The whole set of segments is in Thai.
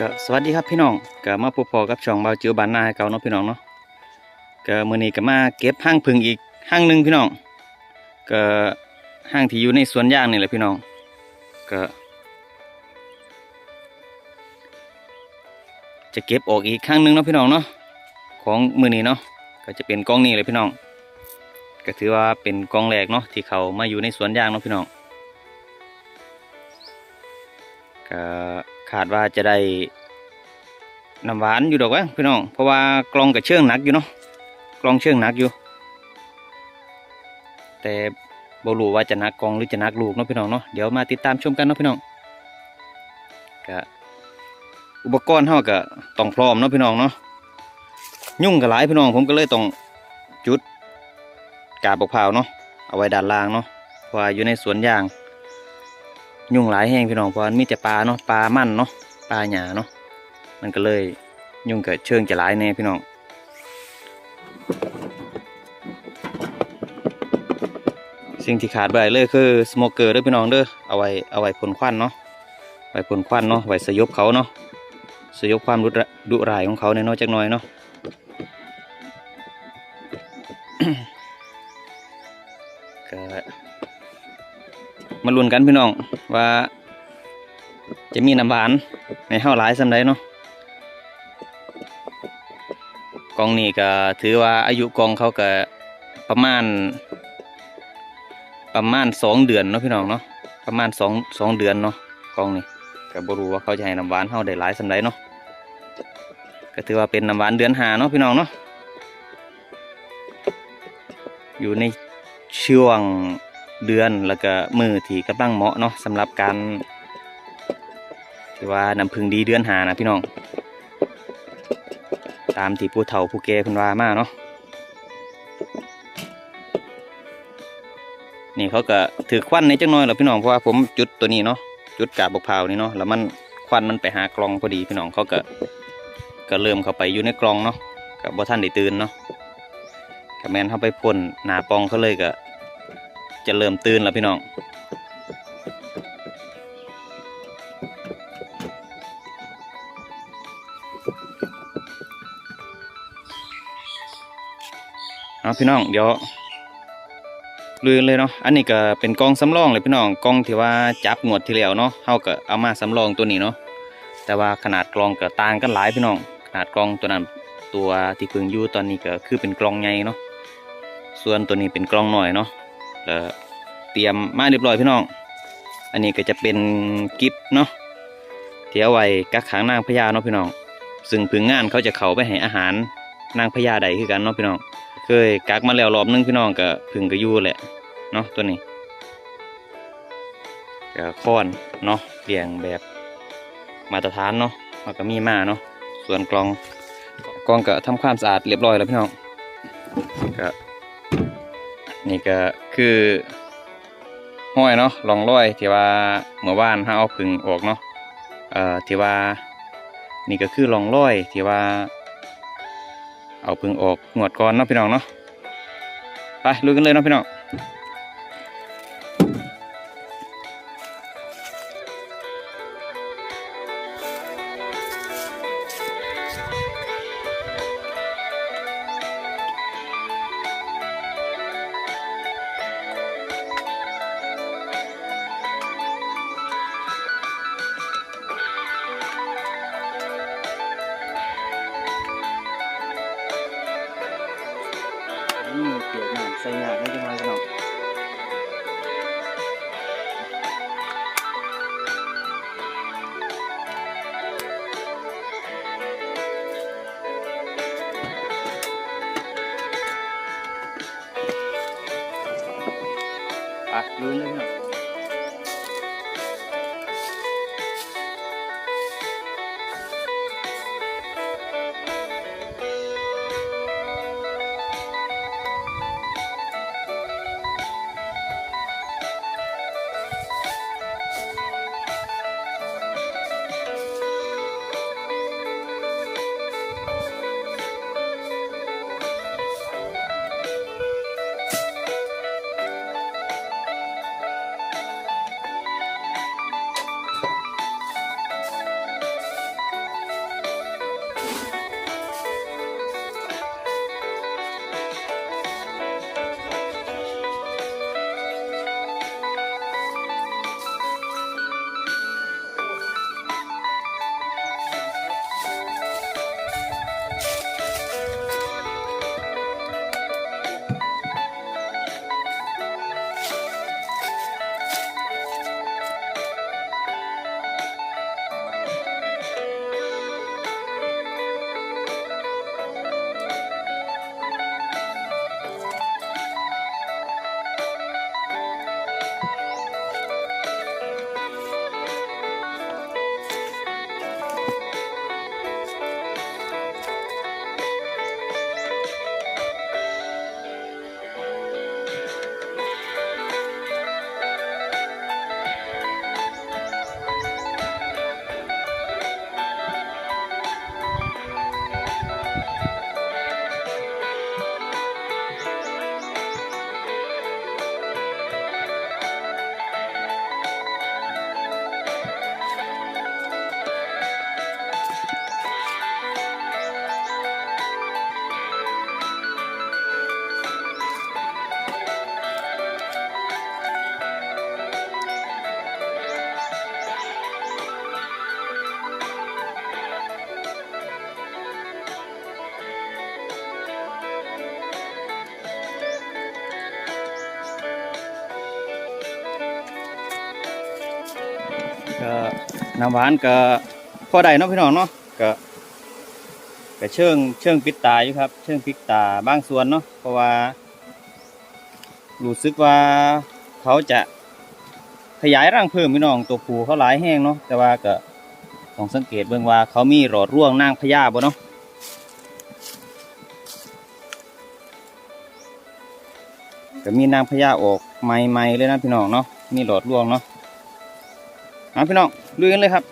ก็สวัสดีครับพี่น้องก็มาพบพอกับช่องเบาจิ๋วบ้านนาให้เก่าเนาะพี่น้องเนาะก็มื้อนี้ก็มาเก็บห้างผึ่งอีกห้างหนึ่งพี่น้องก็ห้างที่อยู่ในสวนยางนี่แหละพี่น้องก็จะเก็บออกอีกครั้งหนึงเนาะพี่น้องเนาะของมื้อนี้เนาะก็จะเป็นกองนี้เลยพี่น้อง ก็ถือว่าเป็นกองแรกเนาะที่เขามาอยู่ในสวนยางเนาะพี่น้องก็ ขาดว่าจะได้น้ำหวานอยู่ดอกวะพี่น้อง เพราะว่ากลองกับเชื่องหนักอยู่เนาะกลองเชื่องหนักอยู่ แต่บ่รู้ว่าจะนักกลองหรือจะนักลูกเนาะพี่น้องเนาะเดี๋ยวมาติดตามชมกันเนาะพี่น้องกอุปกรณ์เฮาก็ต้องพร้อมเนาะพี่น้องเนาะยุ่งกับหลายพี่น้องผมก็เลยต้องจุดกาบบักพร้าวเนาะเอาไว้ด้านล่างเนาะเพราะอยู่ในสวนยาง ยุ่งหลายแห้งพี่น้องเพราะมีแต่ปลาเนาะปลามันเนาะปลาหยาเนาะมันก็เลยยุ่งเกิดเชิงจะหลายแน่พี่น้องสิ่งที่ขาดไปเลยคือสโมเกอร์ด้วยพี่น้องเด้อเอาไว้เอาไว้พ่นควันเนาะไว้พ่นควันเนาะไว้สยบเขาเนาะสยบความรุดดุร้ายของเขาในน้อยจักหน่อยเนาะก็ มาลุ้นกันพี่น้องว่า จะมีน้ำหวานในเท่าหลายสำใดเนาะกองนี้ก็ถือว่าอายุกองเขาก็ประมาณ ประมาณสองเดือนเนาะพี่น้องเนาะประมาณสองสองเดือนเนาะกองนี้ก็บ่รู้ว่าเขาจะให้น้ำหวานเขาได้หลายสำใดเนาะก็ถือว่าเป็นน้ำหวานเดือนหาเนาะพี่น้องเนาะอยู่ในช่วง เดือนแล้วก็มือที่กำลังเหมาะเนาะสำหรับการที่ว่าน้ำพึ่งดีเดือนหานะพี่น้อง ตามที่ผู้เฒ่าผู้แก่เพิ่นว่ามาเนาะนี่เขาก็ถือควันในจังน้อยแหล้วพี่น้องเพราะว่าผมจุดตัวนี้เนาะจุดกาบบกพราวนี่เนาะแล้วมันควันมันไปหากลองพอดีพี่น้องเขาก็ก็เริ่มเข้าไปอยู่ในกลองเนาะกับบ่ท่านได้ตื่นเนาะกับแมนเข้าไปพ่นหนาปองเขาเลยก็ จะเริ่มตื่นแล้วพี่น้องเอาพี่น้องเดี๋ยวลุยกันเลยเนาะอันนี้ก็เป็นกล้องสำรองเลยพี่น้องกล้องที่ว่าจับงวดที่แล้วเนาะเฮาก็เอามาสำรองตัวนี้เนาะแต่ว่าขนาดกล้องก็ต่างกันหลายพี่น้องขนาดกล้องตัวนั้นตัวที่เพิ่งอยู่ตอนนี้ก็คือเป็นกล้องใหญ่เนาะส่วนตัวนี้เป็นกล้องหน่อยเนาะ เตรียมมาเรียบร้อยพี่น้อง อันนี้ก็จะเป็นกิฟต์เนาะเที่เอาไว้กักขังนางพญาเนาะพี่น้อง ซึ่งผึงงานเขาจะเข้าไปให้อาหารนางพญาใดคือกันเนาะพี่น้อง เคยกักมาแล้วรอบนึงพี่น้องก็ผึงก็อยู่แหละเนาะตัวนี้ก็ค้อนเนาะเลี้ยงแบบมาตรฐานเนาะมันก็มีมาเนาะส่วนกลองกลองก็ทำความสะอาดเรียบร้อยแล้วพี่น้องก็ นี่ก็คือห้อยเนาะลองร้อยที่ว่าเมื่อวานถ้าเอาผึ่งออกเนาะเอ่อที่ว่านี่ก็คือลองร้อยที่ว่า เอาผึ่งออกงวดก่อนเนาะพี่น้องเนาะไปลุยกันเลยเนาะพี่น้อง เปียกน้ำใส่ยาได้จังไงกันเนาะ ก็น้ำหวานก็พอได้เนาะพี่น้องเนาะก็ก็เชิงเชิงปิดตาอยู่ครับ เชิงปิดตาบางส่วนเนาะเพราะว่ารู้สึกว่าเขาจะขยายร่างเพิ่มพี่น้องตัวผูเขาหลายแห้งเนาะแต่ว่าก็ต้องสังเกตเบิ่งว่าเขามีหลอดร่วงนางพญาบ่เนาะก็มีนางพญาออกใหม่ๆเลยนะพี่น้องเนาะมีหลอดร่วงเนาะ เอาพี่น้องลุยกันเลยครับ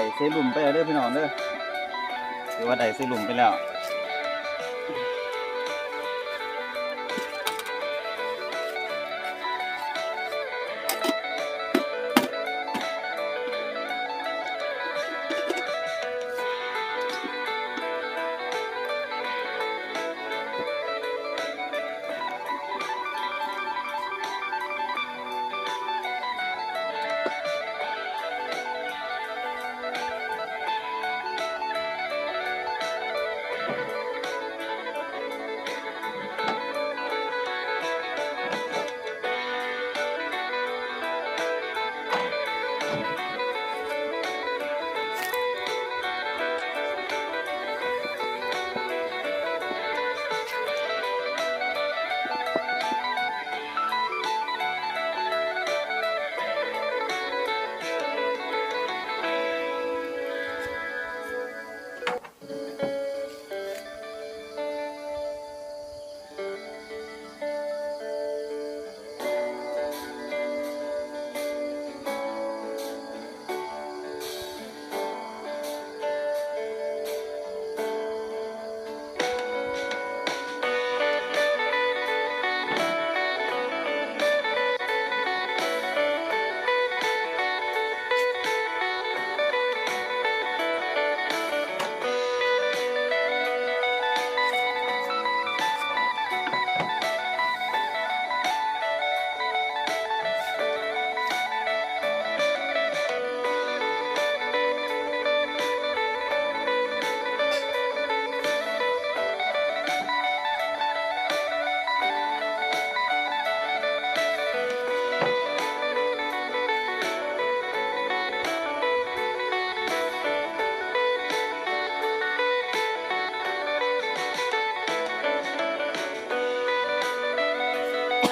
ด้เซรุ่มไปแล้วเด้อพี่น้องเด้อถือว่าได้เซรุ่มไปแล้ว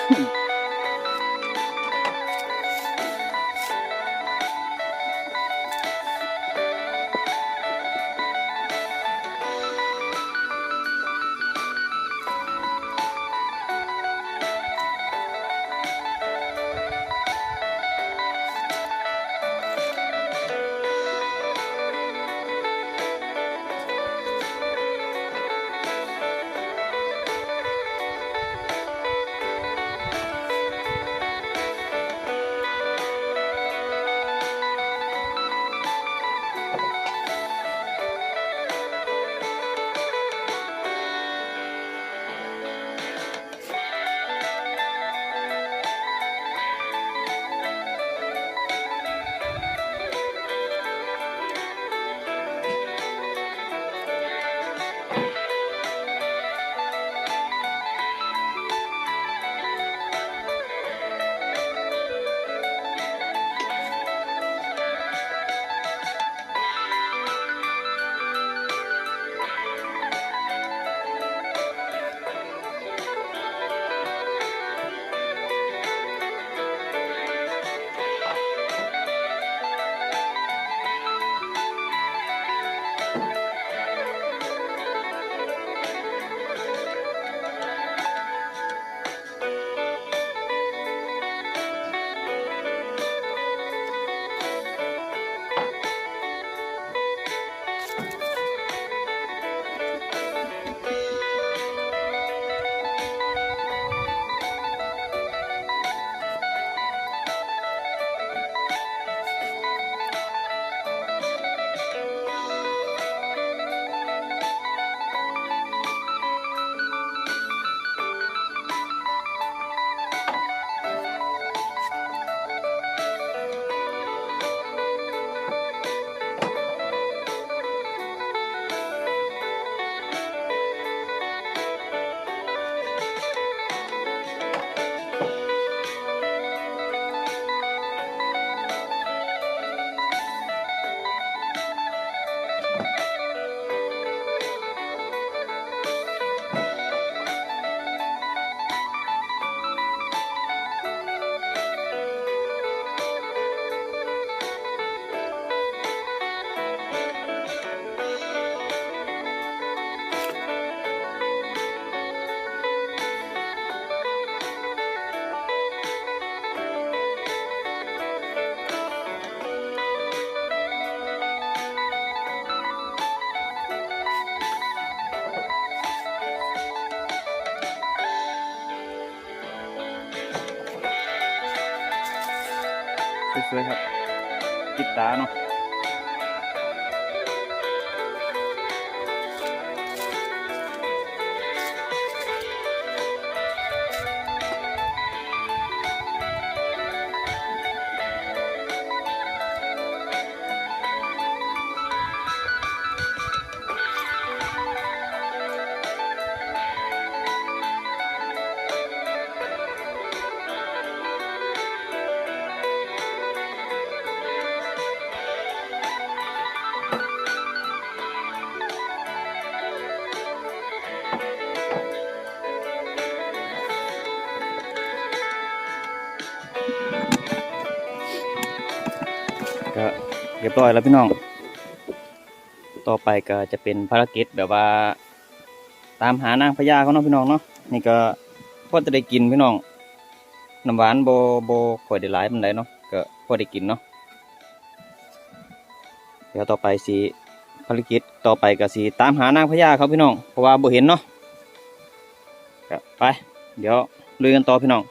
Hmm. สวยๆครับติดตาเนาะ เรียบร้อยแล้วพี่น้อง ต่อไปก็จะเป็นภารกิจแบบว่า ตามหานางพญาเขาเนาะพี่น้องเนาะ นี่ก็พอจะได้กินพี่น้อง น้ำหวานโบโบค่อยได้หลายมันไดเนาะ ก็พอได้กินเนาะ เดี๋ยวต่อไปสิภารกิจต่อไปก็สิตามหานางพญาเขาพี่น้อง เพราะว่าโบเห็นเนาะไป เดี๋ยวลุยกันต่อพี่น้อง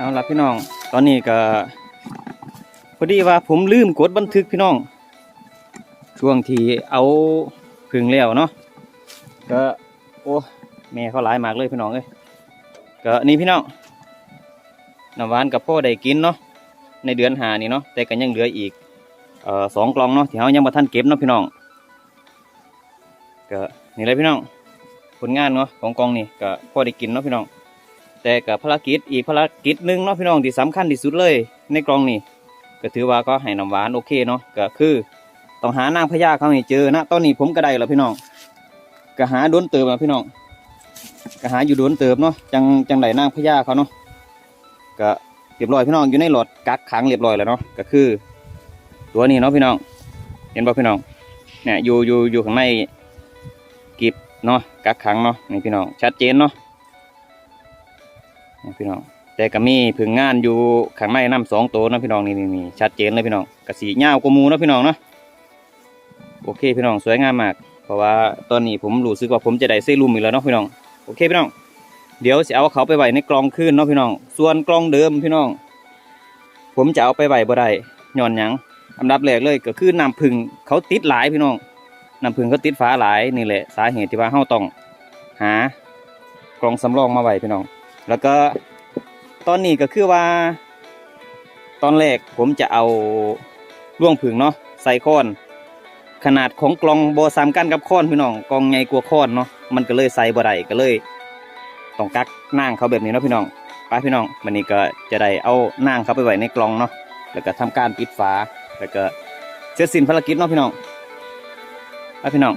เอาละพี่น้อง ตอนนี้ก็พอดีว่าผมลืมกดบันทึกพี่น้อง ช่วงที่เอาผึ่งแล้วเนาะก็โอ้แม่เขาหลายมากเลยพี่น้องเอ้ยก็นี่พี่น้องน้ำหวานกับพ่อได้กินเนาะในเดือนหานี่เนาะแต่ก็ยังเหลืออีกเอ่อสองกล่องเนาะที่เขายังมาทันเก็บเนาะพี่น้องก็นี่เลยพี่น้องผลงานเนาะของกองนี่ก็พ่อได้กินเนาะพี่น้อง แต่กับภารกิจอีกภารกิจหนึ่งเนาะพี่น้องที่สำคัญที่สุดเลย ในกล่องนี้ก็ถือว่าก็ให้น้ำหวานโอเคเนาะก็คือต้องหานางพญาเขาให้เจอนะตอนนี้ผมก็ได้แล้วพี่น้องก็หาโดนเติมแล้วพี่น้องก็หาอยู่โดนเติมเนาะจังจังไหนนางพญาเขาเนาะก็เรียบร้อยพี่น้องอยู่ในหลอดกักขังเรียบร้อยแล้วเนาะก็คือ ตัวนี้เนาะพี่น้อง เห็นป่ะพี่น้องเนี่ยอยู่อยู่อยู่ข้างในกิบเนาะกักขังเนาะนี่พี่น้องชัดเจนเนาะ นี่พี่น้องแต่ก็มีผึ่งงานอยู่ข้างในน้ำสองตัวนะพี่น้องนี่นี่นี่ชัดเจนเลยพี่น้องกระสีเงากมูนะพี่น้องเนาะโอเคพี่น้องสวยงามมาก เพราะว่าตอนนี้ผมรู้สึกว่าผมจะได้เซรุ่มอีกแล้วเนาะพี่น้องโอเคพี่น้อง เดี๋ยวจะเอาเขาไปไว้ในกล่องคืนเนาะพี่น้อง ส่วนกล่องเดิมพี่น้อง ผมจะเอาไปไว้บ่ได้ย้อนหยังอันดับแรกเลยก็คือน้ำผึ้งเขาติดหลายพี่น้องน้ำผึ้งเขาติดฝาหลายนี่แหละสาเหตุที่ว่าเราต้องหากล่องสำรองมาไว้พี่น้อง แล้วก็ตอนนี้ก็คือว่า ตอนแรกผมจะเอาล่วงผึ่งเนาะใส่ค้อน ขนาดของกล่องโบซ้ำกันกับค้อนพี่น้องกล่องใหญ่กว่าค้อนเนาะมันก็เลยใส่บ่ได้ก็เลยต้องกักนั่งเขาแบบนี้เนาะพี่น้องไปพี่น้องวันนี้ก็จะได้เอานางเขาไปไว้ในกล่องเนาะแล้วก็ทำการปิดฝาแล้วก็เสร็จสิ้นภารกิจเนาะพี่น้องไปพี่น้อง